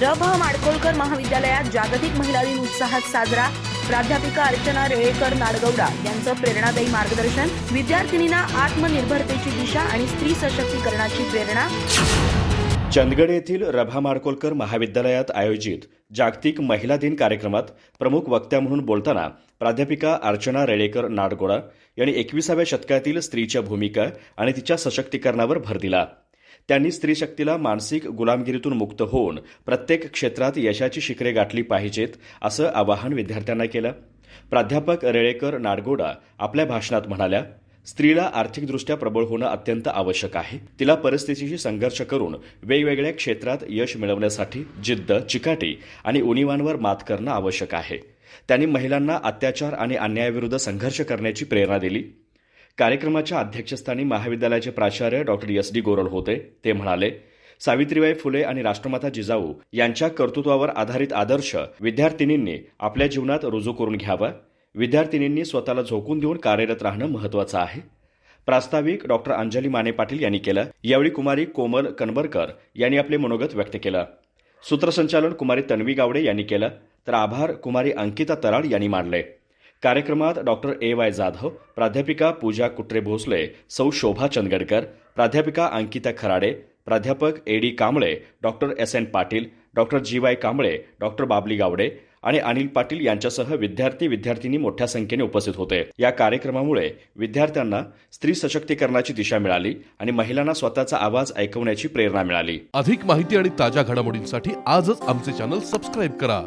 भ माडकोळकर महाविद्यालयात जागतिक महिला दिन उत्साहात साजरा. प्राध्यापिका अर्चना रेळेकर नाडगौडा यांचं प्रेरणादायी मार्गदर्शन. विद्यार्थिनींना आत्मनिर्भरतेची दिशा आणि स्त्री सशक्तीकरणाची प्रेरणा. चंदगड येथील रभा माडकोलकर महाविद्यालयात आयोजित जागतिक महिला दिन कार्यक्रमात प्रमुख वक्त्या म्हणून बोलताना प्राध्यापिका अर्चना रेळेकर नाडगोडा यांनी एकविसाव्या शतकातील स्त्रीच्या भूमिका आणि तिच्या सशक्तीकरणावर भर दिला. त्यांनी स्त्री शक्तीला मानसिक गुलामगिरीतून मुक्त होऊन प्रत्येक क्षेत्रात यशाची शिखरे गाठली पाहिजेत असं आवाहन विद्यार्थ्यांना केलं. प्राध्यापक रेळेकर नाडगोडा आपल्या भाषणात म्हणाल्या स्त्रीला आर्थिकदृष्ट्या प्रबळ होणं अत्यंत आवश्यक आहे. तिला परिस्थितीशी संघर्ष करून वेगवेगळ्या क्षेत्रात यश मिळवण्यासाठी जिद्द चिकाटी आणि उणीवांवर मात करणं आवश्यक आहे. त्यांनी महिलांना अत्याचार आणि अन्यायाविरुद्ध संघर्ष करण्याची प्रेरणा दिली. कार्यक्रमाच्या अध्यक्षस्थानी महाविद्यालयाचे प्राचार्य डॉक्टर एस डी गोरल होते. ते म्हणाले सावित्रीबाई फुले आणि राष्ट्रमाता जिजाऊ यांच्या कर्तृत्वावर आधारित आदर्श विद्यार्थिनींनी आपल्या जीवनात रुजू करून घ्यावा. विद्यार्थिनींनी स्वतःला झोकून देऊन कार्यरत राहणं महत्वाचं आहे. प्रास्ताविक डॉक्टर अंजली माने पाटील यांनी केलं. यावेळी कुमारी कोमल कनबरकर यांनी आपले मनोगत व्यक्त केलं. सूत्रसंचालन कुमारी तन्वी गावडे यांनी केलं. तर आभार कुमारी अंकिता तराळ यांनी मांडले कार्यक्रमात डॉक्टर ए वाय जाधव प्राध्यापिका पूजा कुट्रे भोसले सौ शोभा चंदगडकर प्राध्यापिका अंकिता खराडे प्राध्यापक A D Kamble doctor S N Patil doctor G Y Kamble doctor Babli Gawade आणि अनिल पाटील यांच्यासह विद्यार्थी विद्यार्थिनी मोठ्या संख्येने उपस्थित होते. या कार्यक्रमामुळे विद्यार्थ्यांना स्त्री सशक्तीकरणाची दिशा मिळाली आणि महिलांना स्वतःचा आवाज ऐकवण्याची प्रेरणा मिळाली. अधिक माहिती आणि ताज्या घडामोडींसाठी आजच आमचे चॅनल सबस्क्राईब करा.